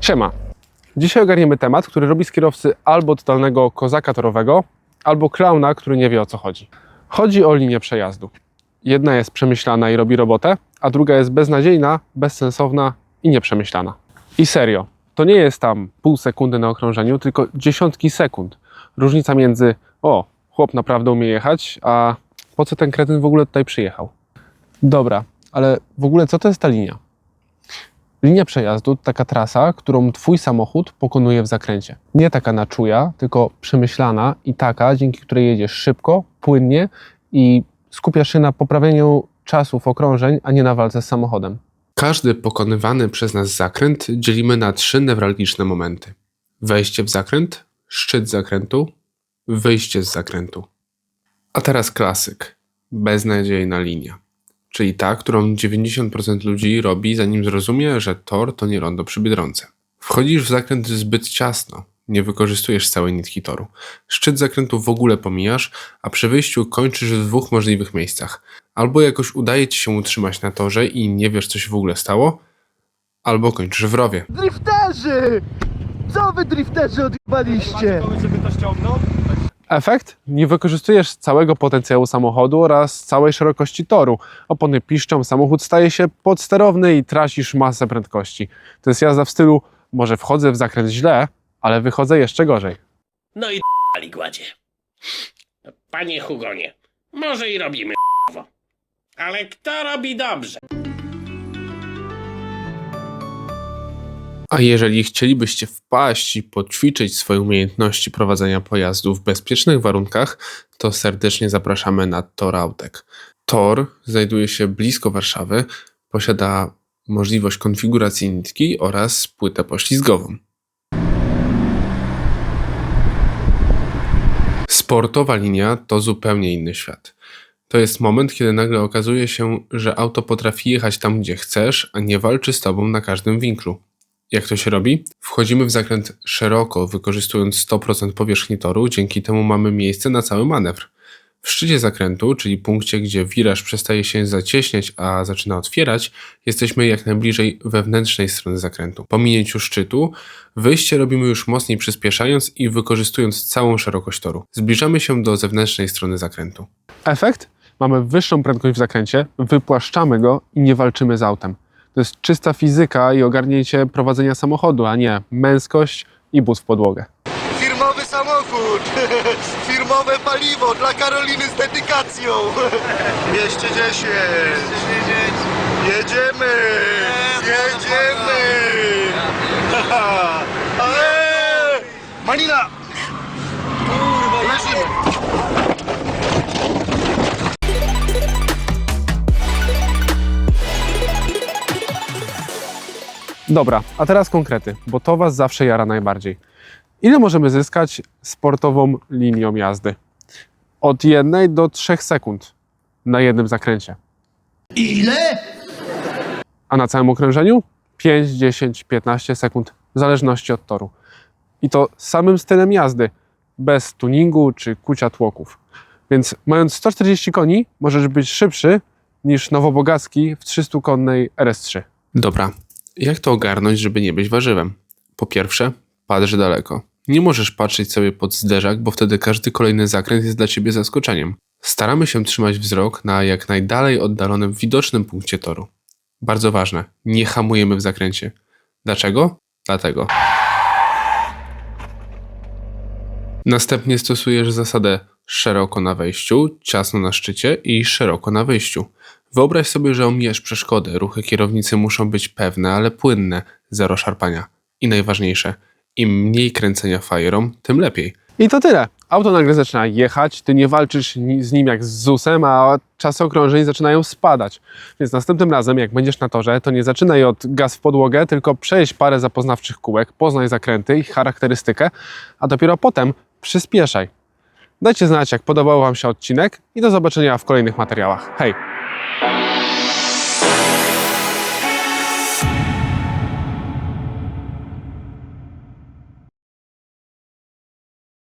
Siema. Dzisiaj ogarniemy temat, który robi z kierowcy albo totalnego kozaka torowego, albo klauna, który nie wie o co chodzi. Chodzi o linię przejazdu. Jedna jest przemyślana i robi robotę, a druga jest beznadziejna, bezsensowna i nieprzemyślana. I serio, to nie jest tam pół sekundy na okrążeniu, tylko dziesiątki sekund. Różnica między o, chłop naprawdę umie jechać, a po co ten kretyn w ogóle tutaj przyjechał? Dobra, ale w ogóle co to jest ta linia? Linia przejazdu to taka trasa, którą Twój samochód pokonuje w zakręcie. Nie taka na czuja, tylko przemyślana i taka, dzięki której jedziesz szybko, płynnie i skupiasz się na poprawieniu czasów okrążeń, a nie na walce z samochodem. Każdy pokonywany przez nas zakręt dzielimy na trzy newralgiczne momenty: wejście w zakręt, szczyt zakrętu, wyjście z zakrętu. A teraz klasyk beznadziejna linia, czyli ta, którą 90% ludzi robi, zanim zrozumie, że tor to nie rondo przy biedronce. Wchodzisz w zakręt zbyt ciasno, nie wykorzystujesz całej nitki toru. Szczyt zakrętu w ogóle pomijasz, a przy wyjściu kończysz w dwóch możliwych miejscach. Albo jakoś udaje ci się utrzymać na torze i nie wiesz, co się w ogóle stało, albo kończysz w rowie. Drifterzy! Co wy drifterzy odjebaliście? Efekt? Nie wykorzystujesz całego potencjału samochodu oraz całej szerokości toru. Opony piszczą, samochód staje się podsterowny i tracisz masę prędkości. To jest jazda w stylu, może wchodzę w zakręt źle, ale wychodzę jeszcze gorzej. No i ali gładzie. Panie Hugonie, może i robimy ***wo. Ale kto robi dobrze? A jeżeli chcielibyście wpaść i poćwiczyć swoje umiejętności prowadzenia pojazdu w bezpiecznych warunkach, to serdecznie zapraszamy na Tor Autek. Tor znajduje się blisko Warszawy, posiada możliwość konfiguracji nitki oraz płytę poślizgową. Sportowa linia to zupełnie inny świat. To jest moment, kiedy nagle okazuje się, że auto potrafi jechać tam, gdzie chcesz, a nie walczy z tobą na każdym winklu. Jak to się robi? Wchodzimy w zakręt szeroko, wykorzystując 100% powierzchni toru, dzięki temu mamy miejsce na cały manewr. W szczycie zakrętu, czyli punkcie, gdzie wiraż przestaje się zacieśniać, a zaczyna otwierać, jesteśmy jak najbliżej wewnętrznej strony zakrętu. Po minięciu szczytu, wyjście robimy już mocniej przyspieszając i wykorzystując całą szerokość toru. Zbliżamy się do zewnętrznej strony zakrętu. Efekt? Mamy wyższą prędkość w zakręcie, wypłaszczamy go i nie walczymy z autem. To jest czysta fizyka i ogarnięcie prowadzenia samochodu, a nie męskość i but w podłogę. Firmowy samochód! Firmowe paliwo dla Karoliny z dedykacją! 210! Jedziemy! Jedziemy! Ale! Malina! Dobra, a teraz konkrety, bo to Was zawsze jara najbardziej. Ile możemy zyskać sportową linią jazdy? Od jednej do trzech sekund na jednym zakręcie. Ile? A na całym okrążeniu 5, 10, 15 sekund, w zależności od toru. I to samym stylem jazdy, bez tuningu czy kucia tłoków. Więc mając 140 koni, możesz być szybszy niż nowobogacki w 300-konnej RS3. Dobra, jak to ogarnąć, żeby nie być warzywem? Po pierwsze, patrz daleko. Nie możesz patrzeć sobie pod zderzak, bo wtedy każdy kolejny zakręt jest dla ciebie zaskoczeniem. Staramy się trzymać wzrok na jak najdalej oddalonym widocznym punkcie toru. Bardzo ważne, nie hamujemy w zakręcie. Dlaczego? Dlatego. Następnie stosujesz zasadę szeroko na wejściu, ciasno na szczycie i szeroko na wyjściu. Wyobraź sobie, że omijasz przeszkody. Ruchy kierownicy muszą być pewne, ale płynne, zero szarpania. I najważniejsze, im mniej kręcenia fajerą, tym lepiej. I to tyle. Auto nagle zaczyna jechać, ty nie walczysz z nim jak z ZUS-em, a czasy okrążeń zaczynają spadać. Więc następnym razem, jak będziesz na torze, to nie zaczynaj od gaz w podłogę, tylko przejdź parę zapoznawczych kółek, poznaj zakręty, ich charakterystykę, a dopiero potem przyspieszaj. Dajcie znać, jak podobał Wam się odcinek i do zobaczenia w kolejnych materiałach. Hej!